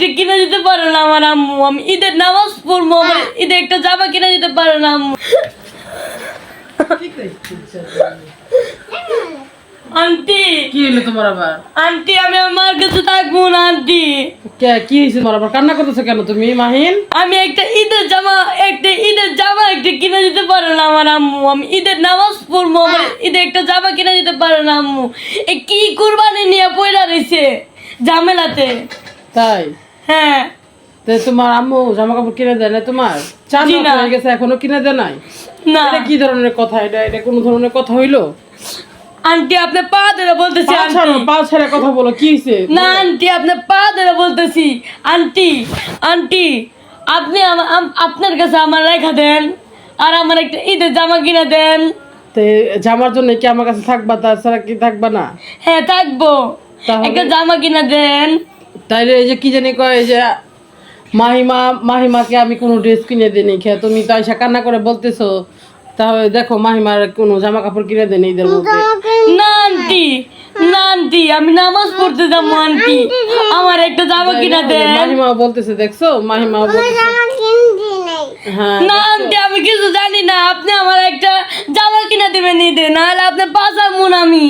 একটা কিনে দিতে পারে না আমার আম্মু। আমি ঈদের নামাজ পড়ব আমার ঈদে একটা জামা কিনে দিতে পারে না আম্মু। আন্টি কি হইল তোমার আবার? আন্টি আমি আমার কাছে থাকব না আন্টি। কে কি হয়েছে তোমার আবার? কান্না করতেছো কেন তুমি মাহিন? আমি একটা ঈদের জামা একটা ঈদের জামা একটা কিনে দিতে পারে না আমার আম্মু। আমি ঈদের নামাজ পড়ব আমার ঈদে একটা জামা কিনে দিতে পারে না আম্মু। এ কি কুরবানি নিয়ে পয়লা রয়েছে ঝামেলাতে তাই? হ্যাঁ। তো তোমার আম্মু জামা কাপড় কিনে দেয় না তোমার? চার জি। হয়ে গেছে এখনও কিনে দেয় নাই? না। এটা কি ধরনের কথা? এটা এটা কোন ধরনের কথা হইল? আন্টি আপনি পা ধরে বলতেছি পা ছাড়ো আন্টি। পা ছেড়ে কথা বলো কি হয়েছে না আন্টি আপনি পা ধরে বলতেছি। আন্টি আন্টি আপনি আমা- আম- আপনার কাছে আমার রেখা দেন আর আমার একটা ঈদের জামা কিনে দেন। তো জামার জন্য কি আমার কাছে থাকবা? তাছাড়া কি থাকবা না? হ্যাঁ থাকব। তাহলে? একটা জামা কিনে দেন। তাইলে এই যে কি জানি কয় এই যে মাহিমা মাহিমাকে আমি কোনো ড্রেস কিনে দিইনি খেয়ে তুমি তো আইসা কান্না করে বলতেছো। তাহলে দেখো মাহিমার কোনো জামা কাপড় কিনে দেন ঈদের মধ্যে। না আন্টি না আন্টি আমি নামাজ পড়তে যাব আন্টি। আমার একটা জামা কিনে দেন। মাহিমা বলতেছে দেখছ? মাহিমা বলতেছে। হ্যাঁ না আন্টি আমি কিছু জানি না। আপনি আমার একটা জামা কিনে দেবেন ঈদে নাহলে আপনি আমি।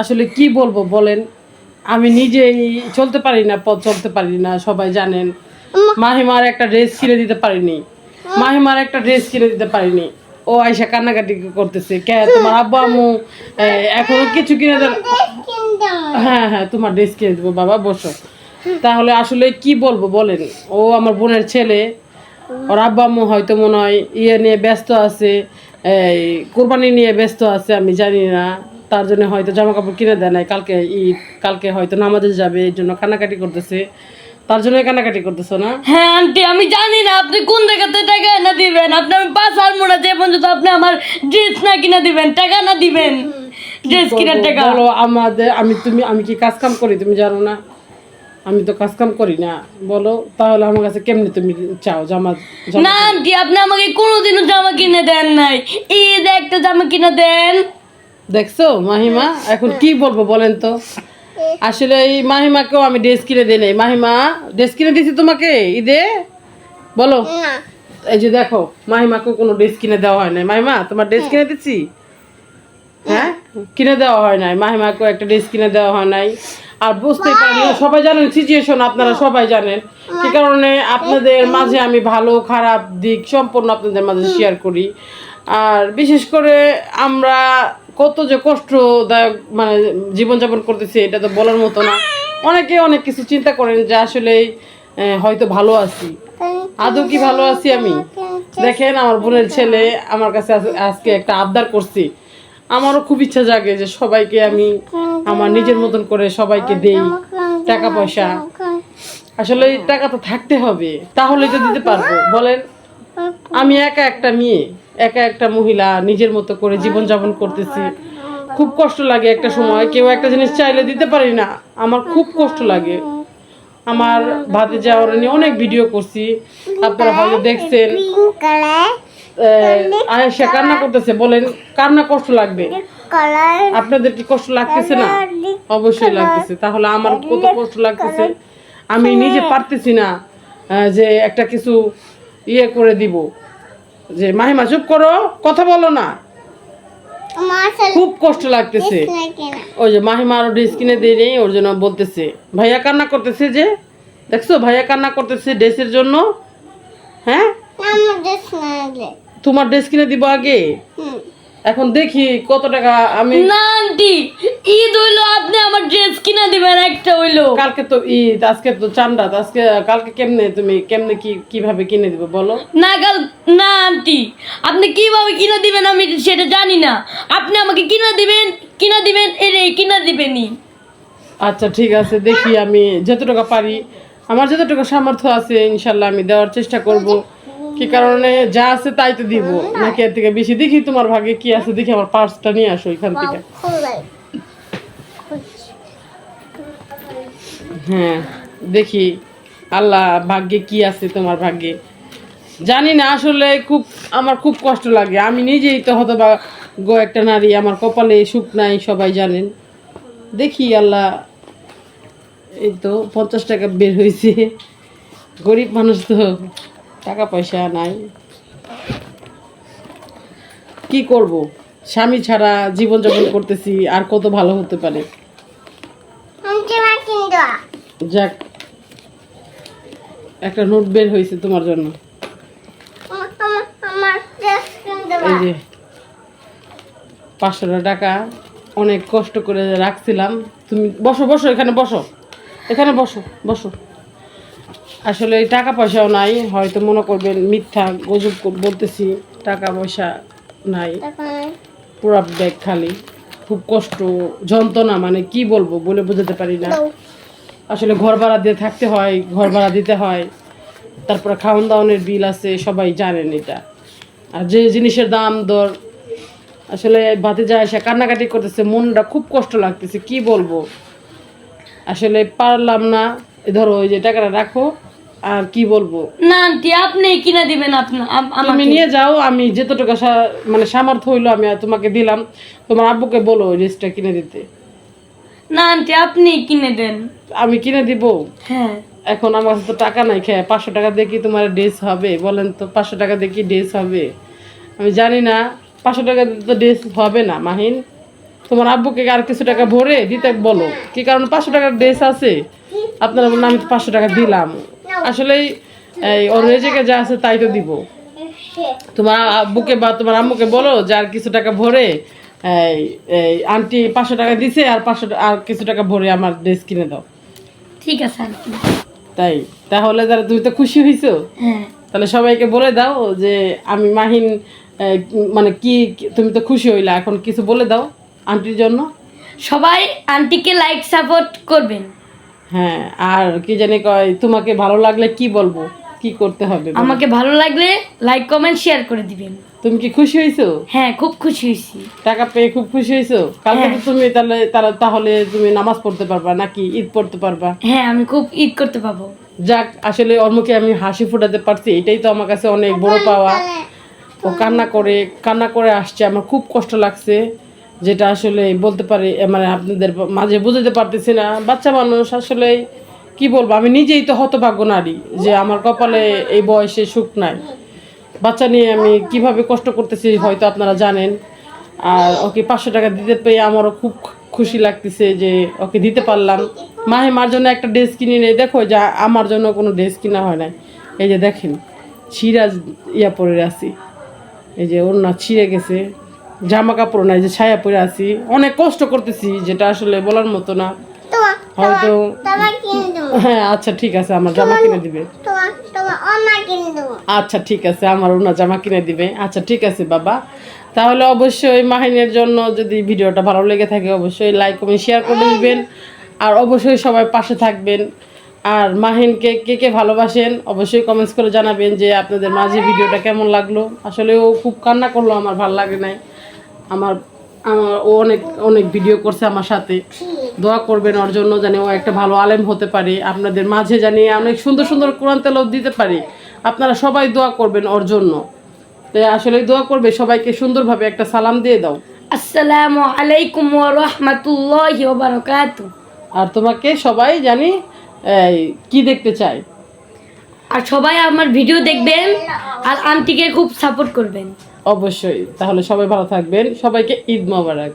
আসলে কি বলব বলেন? আমি নিজেই চলতে পারি না, পথ চলতে পারি না, সবাই জানেন। মাহিমার একটা ড্রেস কিনে দিতে পারিনি। মাহিমার একটা ড্রেস কিনে দিতে পারিনি। ও আইসা কান্নাকাটি করতেছে, কে, তোমার আব্বু, আম্মু এখনও কিছু কিনে দেন হ্যাঁ হ্যাঁ তোমার ড্রেস কিনে দেবো, বাবা, বসো। তাহলে আসলে কি বলব বলেন? ও আমার বোনের ছেলে, ওর আব্বা, আম্মু হয়তো মনে হয় ইয়ে নিয়ে ব্যস্ত আছে, এই, কোরবানি নিয়ে ব্যস্ত আছে, আমি জানি না। তার জন্য হয়তো জামা কাপড় কিনে দেয় নাই কালকে ঈদ কালকে হয়তো নামাজে যাবে এই জন্য কান্নাকাটি করতেছে। তার জন্য কান্নাকাটি করতেছো না? হ্যাঁ আন্টি আমি জানি না আপনি কোন জায়গাতে টাকা না দিবেন? আপনি আমি পাঁচ আর মোড়া যে পর্যন্ত আপনি আমার ড্রেস না কিনে দিবেন টাকা না দিবেন। ড্রেস কিনার টাকা। বলো আমাদের আমি তুমি আমি কি কাজ কাম করি তুমি জানো না? আমি তো কাজ কাম করি না। বলো তাহলে আমার কাছে কেমনি তুমি চাও জামা জামা না আন্টি আপনি আমাকে কোনোদিনও জামা কিনে দেন নাই। ঈদ একটা জামা কিনে দেন। দেখছ মাহিমা? এখন কি বলব বলেন তো? আসলে এই মাহিমাকেও আমি ড্রেস কিনে দিই নাই। মাহিমা ড্রেস কিনে দিয়েছি তোমাকে? ঈদে? বলো। এই যে দেখো মাহিমাকেও কোনো ড্রেস কিনে দেওয়া হয় নাই। মাহিমা তোমার ড্রেস কিনে দিচ্ছি হ্যাঁ? কিনে দেওয়া হয় নাই। মাহিমাকেও একটা ড্রেস কিনে দেওয়া হয় নাই। আর বুঝতেই পারি সবাই জানেন সিচুয়েশন আপনারা সবাই জানেন। সে কারণে আপনাদের মাঝে আমি ভালো খারাপ দিক সম্পূর্ণ আপনাদের মাঝে শেয়ার করি। আর বিশেষ করে আমরা কত যে কষ্টদায়ক মানে জীবনযাপন করতেছি, এটা তো বলার মতো না। অনেকে অনেক কিছু চিন্তা করেন যে আসলে হয়তো ভালো আছি। আদৌ কি ভালো আছি আমি? দেখেন, আমার বোনের ছেলে আমার কাছে আজকে একটা আবদার করছি। আমারও খুব ইচ্ছা জাগে যে সবাইকে আমি আমার নিজের মতন করে সবাইকে দেই টাকা পয়সা। আসলে টাকা তো থাকতে হবে, তাহলে তো দিতে পারব। বলেন আমি একা একটা মেয়ে, একা একটা মহিলা, নিজের মতো করে জীবনযাপন করতেছি। খুব কষ্ট লাগে একটা সময়, কেউ একটা জিনিস চাইলে দিতে পারি না। আমার খুব কষ্ট লাগে। আমার ভাতে যাওয়ার নিয়ে অনেক ভিডিও করছি। আপনারা হয়তো দেখছেন আয়েশা কান্না করতেছে, বলেন কান্না কষ্ট লাগবে? আপনাদের কি কষ্ট লাগতেছে না? অবশ্যই লাগতেছে। তাহলে আমার কত কষ্ট লাগতেছে? আমি নিজে পারতেছি না যে একটা কিছু ইয়ে করে দিব। যে মাহিমা চুপ করো কথা বলো না। খুব কষ্ট লাগতেছে। ওই যে মাহিমা আরও ড্রেস কিনে দিয়ে নেই ওর জন্য বলতেছে ভাইয়া কান্না করতেছে যে? দেখছ? ভাইয়া কান্না করতেছে ড্রেসের জন্য। হ্যাঁ? তোমার ড্রেস কিনে দিব আগে? এখন দেখি কত টাকা আমি না আন্টি ঈদ হইল আপনি আমার ড্রেস কিনে দিবেন একটা হইল। কালকে তো ঈদ আজকে তো আজকে কালকে কেমনে তুমি কেমনে কি কীভাবে কিনে দিবে বলো? না কাল না আন্টি আপনি কীভাবে কিনে দিবেন আমি সেটা জানি না। আপনি আমাকে কিনে দিবেন কিনে দিবেন এরে কিনে দিবেনই। আচ্ছা ঠিক আছে দেখি আমি যত টাকা পারি। আমার যত টাকা সামর্থ্য আছে ইনশাল্লাহ আমি দেওয়ার চেষ্টা করব। কি কারণে যা আছে তাই তো দিব। নাকি এর থেকে বেশি? দেখি তোমার ভাগে কি আছে দেখি আমার পার্সটা নিয়ে আসো এখান থেকে। হ্যাঁ দেখি। আল্লাহ, ভাগ্যে কি আছে তোমার ভাগ্যে? জানি না, আসলে খুব, আমার খুব কষ্ট লাগে। আমি নিজেই তো হয়তো বা গো একটা নারী, আমার কপালে সুখ নাই, সবাই জানেন। দেখি, আল্লাহ, এই তো পঞ্চাশ টাকা বের হয়েছে। গরিব মানুষ তো টাকা পয়সা নাই। কি করব? স্বামী ছাড়া জীবনযাপন করতেছি, আর কত ভালো হতে পারে? যাক, একটা নোট বের হয়েছে তোমার জন্য। এই যে পাঁচশো টাকা অনেক কষ্ট করে রাখছিলাম। তুমি বসো বসো, এখানে বসো। এখানে বসো বসো। আসলে এই টাকা পয়সাও নাই, হয়তো মনে করবেন মিথ্যা গজব বলতেছি, টাকা পয়সা নাই। পুরা ব্যাগ খালি। খুব কষ্ট, যন্ত্রণা মানে কি বলব বলে বোঝাতে পারি না। আসলে ঘর ভাড়া দিয়ে থাকতে হয় ঘর ভাড়া দিতে হয়। তারপরে খাওয়ান দাওয়ানের বিল আছে সবাই জানেন এটা। আর যে জিনিসের দাম দর আসলে ভাতে যায় এসে কান্নাকাটি করতেছে মনটা খুব কষ্ট লাগতেছে কি বলব? আসলে পারলাম না ধরো ওই যে টাকাটা রাখো আর কি বলব? না আন্টি আপনি কিনে দিবেন তুমি নিয়ে যাও আমি যেতটুকু সা- মানে সামর্থ্য হইল আমি তোমাকে দিলাম। তোমার আব্বুকে বলো ওই ড্রেসটা কিনে দিতে। না আন্টি আপনি কিনে দেন। আমি কিনে দিব? হ্যাঁ। এখন আমার কাছে তো টাকা নাই খেয়ে পাঁচশো টাকা দিয়ে কি তোমার ড্রেস হবে? বলেন তো পাঁচশো টাকা দিয়ে কি ড্রেস হবে? আমি জানি না পাঁচশো টাকা দিয়ে তো ড্রেস হবে না মাহিন। তোমার আব্বুকে আর কিছু টাকা ভরে দিতে বলো? কি কারণ পাঁচশো টাকার ড্রেস আছে? আপনারা বললেন আমি তো পাঁচশো টাকা দিলাম। আসলে এই ওর রেজেকে যা আছে তাই তো দিব। তোমার আব্বুকে বা তোমার আম্মুকে বলো যে আর কিছু টাকা ভরে আন্টি পাঁচশো টাকা দিছে আর পাঁচশো আর কিছু টাকা ভরে আমার ড্রেস কিনে দাও। ঠিক আছে আন্টি। তাই তাহলে তারা তুমি তো খুশি হয়েছো হ্যাঁ। তাহলে সবাইকে বলে দাও যে আমি মাহিন মানে কি তুমি তো খুশি হইলা এখন কিছু বলে দাও আন্টির জন্য। সবাই আন্টিকে লাইক সাপোর্ট করবেন। হ্যাঁ আর কি জানি কয় তোমাকে ভালো লাগলে কি বলব? কি করতে হবে? আমাকে ভালো লাগলে লাইক কমেন্ট শেয়ার করে দিবেন। তুমি কি খুশি হয়েছো? হ্যাঁ খুব খুশি হয়েছি। টাকা পেয়ে খুব খুশি হয়েছো? কালকে তো হ্যাঁ। তুমি তাহলে তাহলে তাহলে তুমি নামাজ পড়তে পারবা নাকি ঈদ পড়তে পারবা? হ্যাঁ আমি খুব ঈদ করতে পাবো যাক আসলে ওর মুখে আমি হাসি ফুটাতে পারছি। এটাই তো আমার কাছে অনেক বড় পাওয়া। ও কান্না করে কান্না করে আসছে। আমার খুব কষ্ট লাগছে যেটা আসলে বলতে পারি মানে আপনাদের মাঝে বুঝাতে পারতেছি না। বাচ্চা মানুষ আসলে কি বলব? আমি নিজেই তো হতভাগ্য নারী যে আমার কপালে এই বয়সে সুখ নাই। বাচ্চা নিয়ে আমি কীভাবে কষ্ট করতেছি হয়তো আপনারা জানেন। আর ওকে পাঁচশো টাকা দিতে পেয়ে আমারও খুব খুশি লাগতেছে যে ওকে দিতে পারলাম। মাহে মার জন্য একটা ড্রেস কিনে নেই, দেখো যা আমার জন্য কোনো ড্রেস কিনা হয় নাই। এই যে দেখেন ছিঁড়া ইয়া পরে আছি। এই যে ওর না ছিঁড়ে গেছে, জামা কাপড় নাই যে ছায়া পরে আছি। অনেক কষ্ট করতেছি, যেটা আসলে বলার মতো না। হয়তো হ্যাঁ আচ্ছা ঠিক আছে আমার জামা কিনে দিবে। আচ্ছা ঠিক আছে আমার ওনা জামা কিনে দিবে। আচ্ছা ঠিক আছে বাবা। তাহলে অবশ্যই মাহিনের জন্য যদি ভিডিওটা ভালো লেগে থাকে অবশ্যই লাইক কমেন্ট শেয়ার করে দিবেন। আর অবশ্যই সবাই পাশে থাকবেন। আর মাহিনকে কে কে ভালোবাসেন অবশ্যই কমেন্টস করে জানাবেন যে আপনাদের মাঝে ভিডিওটা কেমন লাগল। আসলে ও খুব কান্না করল আমার ভালো লাগে নাই। আমার আমার ও অনেক অনেক ভিডিও করছে আমার সাথে। দোয়া করবেন ওর জন্য জানি ও একটা ভালো আলেম হতে পারে। আপনাদের মাঝে জানি অনেক সুন্দর সুন্দর কোরআন তেলাওয়াত দিতে পারি। আপনারা সবাই দোয়া করবেন ওর জন্য। তো আসলে দোয়া করবে সবাইকে সুন্দরভাবে একটা সালাম দিয়ে দাও। আসসালামু আলাইকুম ওয়া রাহমাতুল্লাহি ওয়া বারাকাতুহু। আর তোমাকে সবাই জানি কি দেখতে চাই আর সবাই আমার ভিডিও দেখবেন আর আন্টিকে খুব সাপোর্ট করবেন। অবশ্যই। তাহলে সবাই ভালো থাকবেন। সবাইকে ঈদ মোবারক।